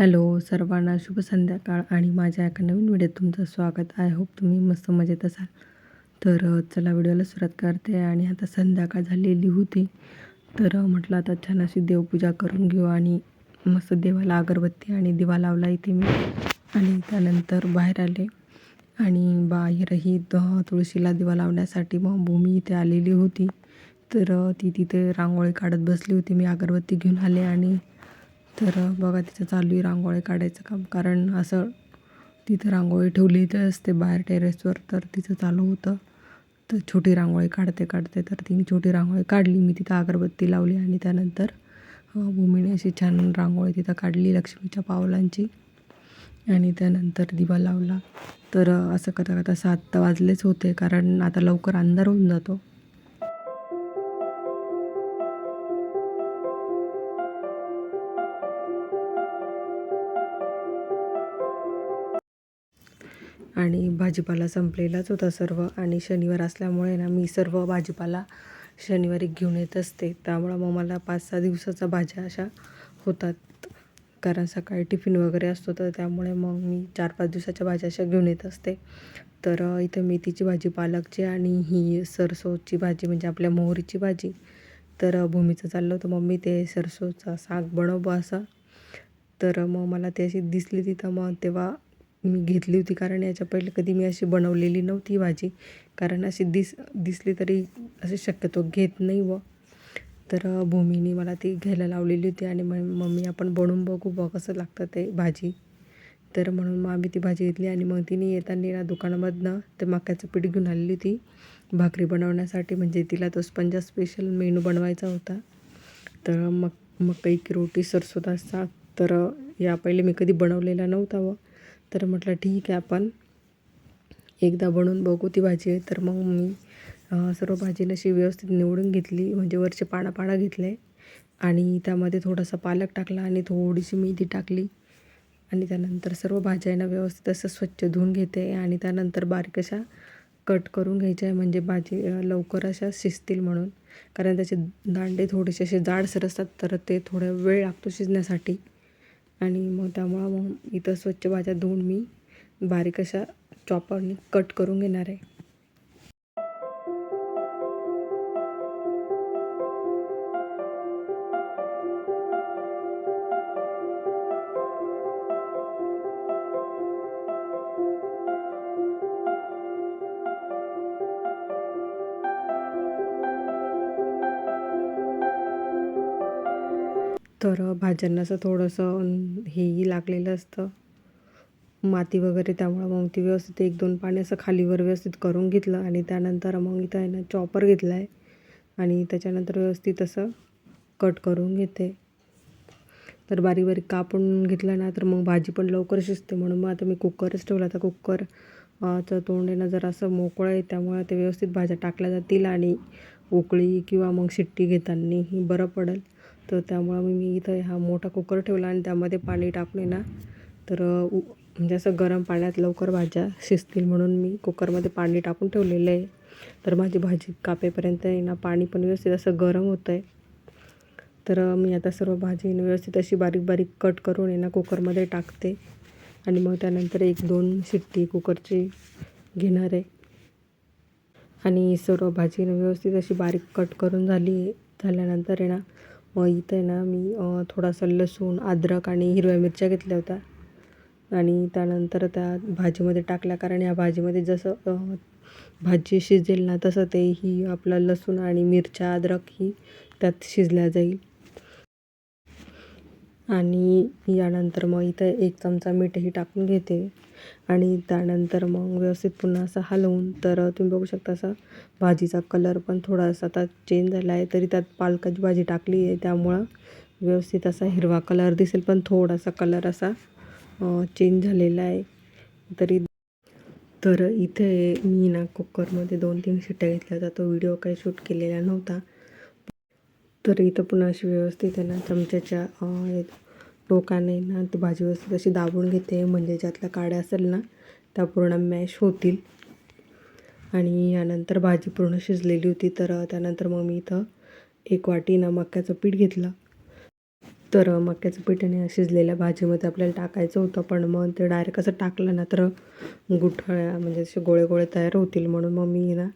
Hello सर्वांना शुभ संध्याकाळ आणि माझ्या एका नवीन व्हिडिओत तुमचं स्वागत. आय होप तुम्ही मस्त मजेत असाल. तर चला व्हिडिओला सुरुवात करते आणि आता संध्याकाळ झालेली होती. तर म्हटलं आता छान अशी देवपूजा करून घेऊ आणि मस्त देवाला अगरबत्ती आणि दिवा लावला इथे मी. आणि त्यानंतर बाहेर आले. आणि बाहेरही तुळशीला दिवा लावण्यासाठी मग भूमी इथे आलेली होती. तर ती तिथे रांगोळी काढत बसली होती. मी अगरबत्ती घेऊन आले आणि तर बघा तिचं चालू आहे रांगोळी काढायचं काम. कारण असं तिथं रांगोळी ठेवली तर असते बाहेर टेरेसवर तर तिचं चालू होतं. तर छोटी रांगोळी काढते काढते तर तिने छोटी रांगोळी काढली. मी तिथं अगरबत्ती लावली आणि त्यानंतर भूमीने अशी छान रांगोळी तिथं काढली लक्ष्मीच्या पावलांची. आणि त्यानंतर दिवा लावला. तर असं करता करता सात वाजलेच होते कारण आता लवकर अंधार होऊन जातो. भाजीपाला संपलेलाच होता सर्व आणि शनिवार असल्यामुळे ना मी सर्व भाजीपाला शनिवारी घेऊन येत असते. त्यामुळं मग मला पाच सहा दिवसाचा भाज्या अशा होतात. कारण सकाळी टिफिन वगैरे असतो तर त्यामुळे मग मी चार पाच दिवसाच्या भाज्या अशा घेऊन येत असते. तर इथं मेथीची भाजी पालकची आणि ही सरसोची भाजी म्हणजे आपल्या मोहरीची भाजी. तर भूमीचं चाललं होतं मम्मी ते सरसोचा साग बनव असं तर मग मला ती अशी दिसली तिथं मग तेव्हा मी घेतली होती कारण याच्या पहिले कधी मी अशी बनवलेली नव्हती भाजी. कारण अशी दिस दिसली तरी असे शक्यतो घेत नाही व. तर भूमीने मला ती घ्यायला लावलेली होती आणि मग मम्मी आपण बनवून बघू बघ कसं लागतं ते भाजी. तर म्हणून मग आम्ही ती भाजी घेतली आणि मग तिने येताना ना दुकानामधनं ते मक्याचं पीठ घेऊन आलेली होती. भाकरी बनवण्यासाठी म्हणजे तिला तो स्पंजा स्पेशल मेनू बनवायचा होता. तर मग मकई की रोटी सरसोदा साग. तर या पहिले मी कधी बनवलेला नव्हता व. तर म्हटलं ठीक आहे आपण एकदा बनवून बघू ती भाजी तर मग मी सर्व भाजीला अशी व्यवस्थित निवडून घेतली म्हणजे वरचे पानं घेतले आणि त्यामध्ये थोडासा पालक टाकला आणि थोडीशी मेथी टाकली. आणि त्यानंतर सर्व भाज्यांना व्यवस्थित असं स्वच्छ धुवून घेते आणि त्यानंतर बारीक अशा कट करून घ्यायच्या आहे म्हणजे भाजी लवकर अशा शिजतील म्हणून. कारण त्याचे दांडे थोडेसे असे जाडसर असतात तर ते थोडा वेळ लागतो शिजण्यासाठी. आणि मग त्यामुळं मग इथं स्वच्छ भाज्या धुवून मी बारीक अशा चॉपरनी कट करून घेणार आहे. तर भाज्यांना असं थोडंसं हेही लागलेलं असतं. माती वगैरे त्यामुळं मग ती व्यवस्थित एक दोन पाणी असं खालीवर व्यवस्थित करून घेतलं आणि त्यानंतर मग इथं आहे ना चॉपर घेतला आहे आणि त्याच्यानंतर व्यवस्थित असं कट करून घेते. तर बारीक बारीक कापून घेतलं ना तर मग भाजी पण लवकर शिजते. म्हणून मग आता मी कुकरच ठेवला. तर कुकर चं तोंड आहे ना जरा असं मोकळं आहे त्यामुळे ते व्यवस्थित भाज्या टाकल्या जातील आणि उकळी किंवा मग शिट्टी घेताना बरं पडेल. तर त्यामुळं मी इथं हा मोठा कुकर ठेवला आणि त्यामध्ये पाणी टाकले ना तर उ म्हणजे असं गरम पाण्यात लवकर भाज्या शिजतील म्हणून मी कुकरमध्ये पाणी टाकून ठेवलेलं आहे. तर माझी भाजी कापेपर्यंत आहे ना पाणी पण व्यवस्थित असं गरम होतं आहे तर मी आता सर्व भाजी व्यवस्थित अशी बारीक बारीक कट करून आहे ना कुकरमध्ये टाकते. आणि मग त्यानंतर एक दोन शिट्टी कुकरची घेणार आहे. आणि सर्व भाजी व्यवस्थित अशी बारीक कट करून झाली झाल्यानंतर आहे ना मग इथं ना मी थोडासा लसूण अद्रक आणि हिरव्या मिरच्या घेतल्या होत्या. आणि त्यानंतर त्या भाजीमध्ये टाकल्या कारण या भाजीमध्ये जसं भाजी शिजेल ना तसं ते ही आपलं लसूण आणि मिरच्या अद्रक ही त्यात शिजल्या जाईल. आणि यानंतर मग इथं एक चमचा मीठही टाकून घेते. आणि त्यानंतर मग व्यवस्थित पुन्हा असं हलवून तर तुम्ही बघू शकता असा भाजीचा कलर पण थोडासा आता चेंज झाला आहे तरी त्यात पालकाची भाजी टाकली आहे. त्यामुळं व्यवस्थित असा हिरवा कलर दिसेल पण थोडासा कलर असा चेंज झालेला आहे. तरी तर इथे मी ना कुकरमध्ये दोन तीन शिट्ट्या घेतल्या होत्या. तो व्हिडिओ काही शूट केलेला नव्हता. तर इथं पुन्हा अशी व्यवस्थित आहे ना चमच्याच्या टोकाने ना ती भाजी व्यवस्थित अशी दाबून घेते. म्हणजे ज्यातल्या काड्या असेल ना त्या पूर्ण मॅश होतील. आणि यानंतर भाजी पूर्ण शिजलेली होती तर त्यानंतर मग मी इथं एक वाटी ना मक्याचं पीठ घेतलं. तर मक्याचं पीठ आणि शिजलेल्या भाजीमध्ये आपल्याला टाकायचं होतं पण मग ते डायरेक्ट असं टाकलं ना तर गुठळ्या म्हणजे असे गोळे गोळे तयार होतील म्हणून मग मी ना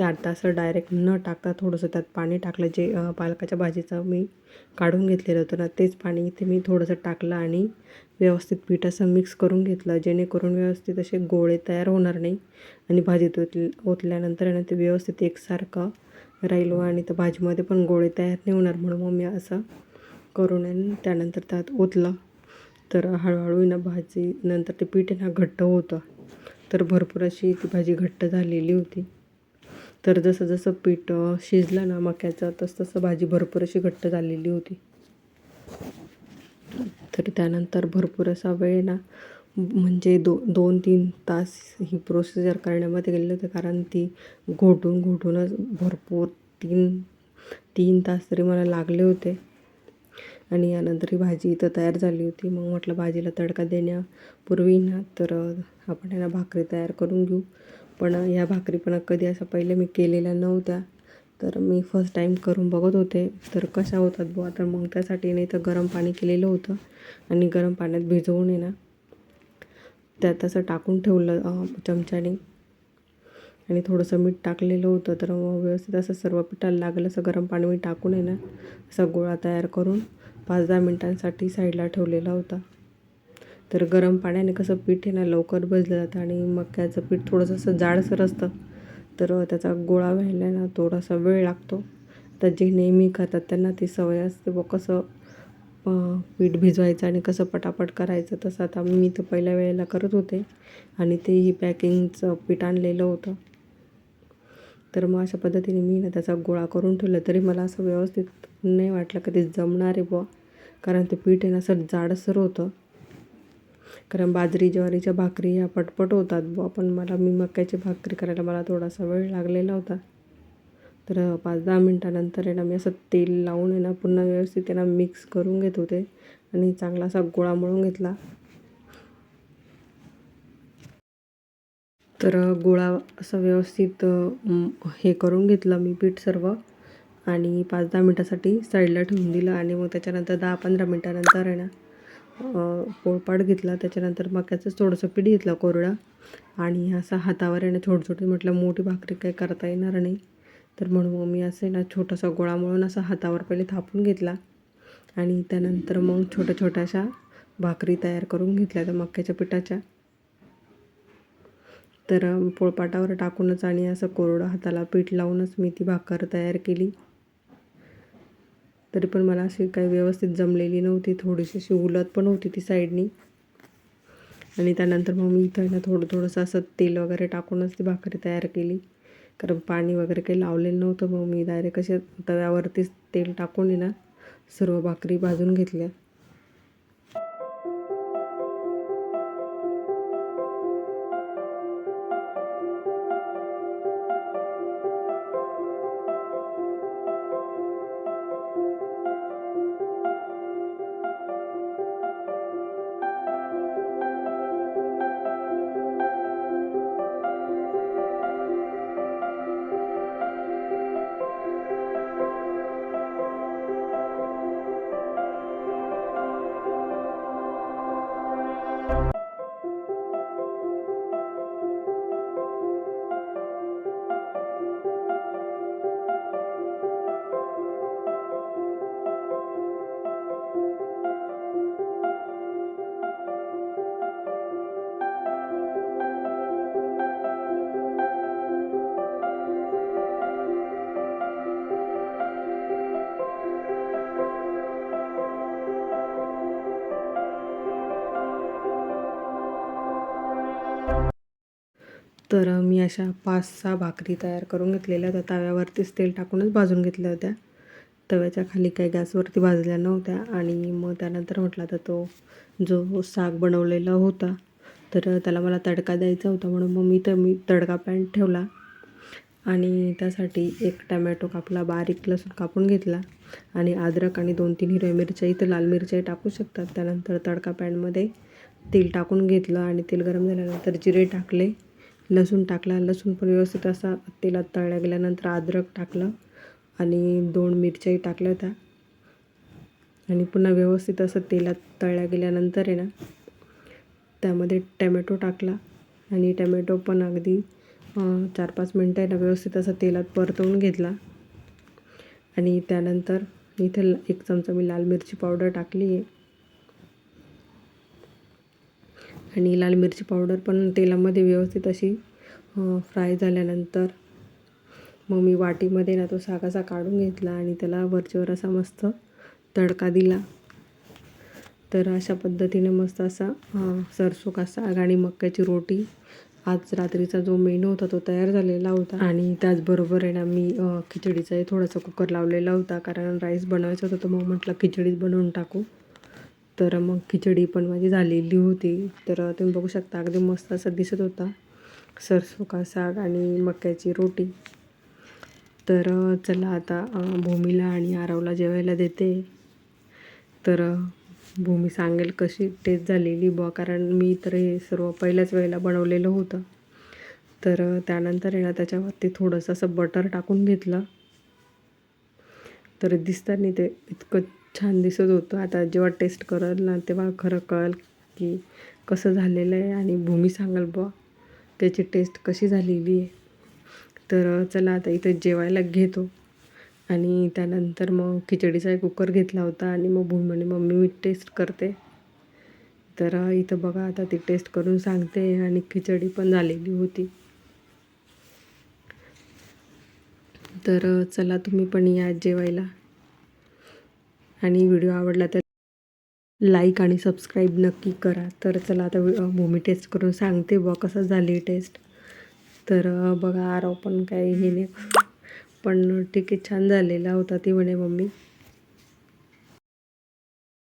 त्यात असं डायरेक्ट न टाकता थोडंसं त्यात पाणी टाकलं. जे पालकाच्या भाजीचं मी काढून घेतलेलं होतं ना तेच पाणी इथे मी थोडंसं टाकलं आणि व्यवस्थित पीठ असं मिक्स करून घेतलं. जेणेकरून व्यवस्थित असे गोळे तयार होणार नाही आणि भाजीत ओत ओतल्यानंतर आहे ना ते व्यवस्थित एकसारखं राहिलो आणि त्या भाजीमध्ये पण गोळे तयार नाही होणार म्हणून मग मी असं करून आणि त्यानंतर त्यात ओतलं. तर हळूहळू ना भाजी नंतर ते पीठ आहे ना घट्ट होतं. तर भरपूर अशी ती भाजी घट्ट झालेली होती. तर जसं जसं पीठ शिजलं ना मक्याचं तसं तसं भाजी भरपूर अशी घट्ट झालेली होती. तर त्यानंतर भरपूर असा वेळ ना म्हणजे दो दोन तीन तास ही प्रोसिजर करण्यामध्ये गेले होते. कारण ती घोटून घोटूनच भरपूर तीन तीन तास तरी मला लागले होते. आणि यानंतर ही भाजी इथं तयार झाली होती. मग म्हटलं भाजीला तडका देण्यापूर्वी ना तर आपण याला भाकरी तयार करून घेऊ. पण ह्या भाकरी पण कधी असं पहिले मी केलेल्या नव्हत्या. तर मी फर्स्ट टाईम करून बघत होते. तर कशा होतात बुवा? तर मग त्यासाठी नाही तर गरम पाणी केलेलं होतं. आणि गरम पाण्यात भिजवून आहे ना त्यात असं टाकून ठेवलं चमच्याने. आणि थोडंसं मीठ टाकलेलं होतं. तर मग व्यवस्थित असं सर्व पिठाला लागलं. असं गरम पाणी मी टाकून आहे ना असा गोळा तयार करून पाच दहा मिनटांसाठी साईडला ठेवलेला होता. तर गरम पाण्याने कसं पीठ आहे ना लवकर भजलं जातं आणि मक्याचं पीठ थोडंसं असं जाडसर असतं. तर त्याचा गोळा व्हायला ना थोडासा वेळ लागतो. तर जे नेहमी खातात त्यांना ती सवय असते व कसं पीठ भिजवायचं आणि कसं पटापट करायचं तसं आता मी तर पहिल्या वेळेला करत होते आणि तेही पॅकिंगचं पीठ आणलेलं होतं. तर मग अशा पद्धतीने मी ना त्याचा गोळा करून ठेवला तरी मला असं व्यवस्थित नाही वाटलं का ते जमणार आहे बुवा. कारण ते पीठ आहे ना असं जाडसर होतं. कारण बाजरी ज्वारीच्या भाकरी ह्या पटपट होतात. बुवा पण मला मी मक्याची भाकरी करायला मला थोडासा वेळ लागलेला होता. तर पाच दहा मिनटानंतर आहे ना मी असं तेल लावून आहे ना पुन्हा व्यवस्थित त्यांना मिक्स करून घेत होते. आणि चांगला असा गोळा मळून घेतला. तर गोळा असं व्यवस्थित हे करून घेतलं मी पीठ सर्व. आणि पाच दहा मिनटासाठी साईडला ठेवून दिलं. आणि मग त्याच्यानंतर दहा पंधरा मिनटानंतर आहे ना पोळपाट घेतला. त्याच्यानंतर मक्याचंच थोडंसं पीठ घेतलं कोरडा. आणि असं हातावर आहे ना छोटे छोटे म्हटलं मोठी भाकरी काही करता येणार नाही. तर म्हणून मग मी असं आहे ना छोटासा गोळा म्हणून असा हातावर पहिले थापून घेतला. आणि त्यानंतर मग छोट्या छोट्याशा भाकरी तयार करून घेतल्या त्या मक्याच्या पिठाच्या. तर पोळपाटावर टाकूनच आणि असं कोरडं हाताला पीठ लावूनच मी ती भाकर तयार केली. तरी पण मला अशी काही व्यवस्थित जमलेली नव्हती. थोडीशी अशी उलत पण होती ती साईडनी. आणि त्यानंतर मग मी इथं ना थोडं थोडंसं असं तेल वगैरे टाकूनच ती भाकरी तयार केली. कारण पाणी वगैरे काही लावलेलं नव्हतं. मग मी डायरेक्ट असे तव्यावरतीच तेल टाकून ना सर्व भाकरी भाजून घेतल्या. तर मी अशा पाच सहा भाकरी तयार करून घेतलेल्या होत्या तव्यावरतीच तेल टाकूनच भाजून घेतल्या होत्या. तव्याच्या खाली काही गॅसवरती भाजल्या नव्हत्या आणि मग त्यानंतर म्हटलं तर तो जो साग बनवलेला होता तर त्याला मला तडका द्यायचा होता म्हणून मग मी तर मी तडका पॅन ठेवला आणि त्यासाठी एक टमॅटो कापला बारीक लसूण कापून घेतला आणि अद्रक आणि दोन तीन हिरव्या मिरच्याही तर लाल मिरच्याही टाकू शकतात. त्यानंतर तडका पॅनमध्ये तेल टाकून घेतलं आणि तेल गरम झाल्यानंतर जिरे टाकले. लसूण टाकला लसूण पण व्यवस्थित असा तेलात तळल्या गेल्यानंतर अद्रक टाकलं आणि दोन मिरच्याही टाकल्या होत्या. आणि पुन्हा व्यवस्थित असं तेलात तळल्या गेल्यानंतर आहे ना त्यामध्ये टॅमॅटो टाकला. आणि टॅमॅटो पण अगदी चार पाच मिनटं आहे ना व्यवस्थित असं तेलात परतवून घेतला. आणि त्यानंतर इथे एक चमचा मी लाल मिरची पावडर टाकली आहे. आणि लाल मिरची पावडर पण तेलामध्ये व्यवस्थित अशी फ्राय झाल्यानंतर मग मी वाटीमध्ये ना तो सागासा काढून घेतला आणि त्याला वरच्यावर असा मस्त तडका दिला. तर अशा पद्धतीने मस्त असा सरसो का साग आणि मक्याची रोटी आज रात्रीचा जो मेनू होता तो तयार झालेला होता. आणि त्याचबरोबर आहे ना मी खिचडीचाही थोडासा कुकर लावलेला होता कारण राईस बनवायचा होता तर मग म्हटलं खिचडीच बनवून टाकू. तर मग खिचडी पण माझी झालेली होती. तर तुम्ही बघू शकता अगदी मस्त असं दिसत होता. सरसो का साग आणि मक्याची रोटी. तर चला आता भूमीला आणि आरवला जेवायला देते. तर भूमी सांगेल कशी टेस्ट झालेली बुवा कारण मी तर हे सर्व पहिल्याच वेळेला बनवलेलं होतं. तर त्यानंतर आहे त्याच्यावरती थोडंसं असं बटर टाकून घेतलं. तर दिसताना ते इतकं छान दिसत होतं. आता जेव्हा टेस्ट कराल ना तेव्हा खरं कळेल की कसं झालेलं आहे आणि भूमी सांगाल बुवा त्याची टेस्ट कशी झालेली आहे? तर चला आता इथं जेवायला घेतो. आणि त्यानंतर मग खिचडीचा एक कुकर घेतला होता आणि मग भूमी म्हणे मम्मी मी टेस्ट करते. तर इथं बघा आता ती टेस्ट करून सांगते आणि खिचडी पण झालेली होती. तर चला तुम्ही पण या जेवायला. आणि व्हिडिओ आवडला तर लाईक आणि सबस्क्राईब नक्की करा. तर चला आता भूमी टेस्ट करून सांगते बुवा कसं झाली टेस्ट तर बघा आरव पण काही हे नाही. पण ठीक आहे छान झालेला होता ती म्हणे मम्मी.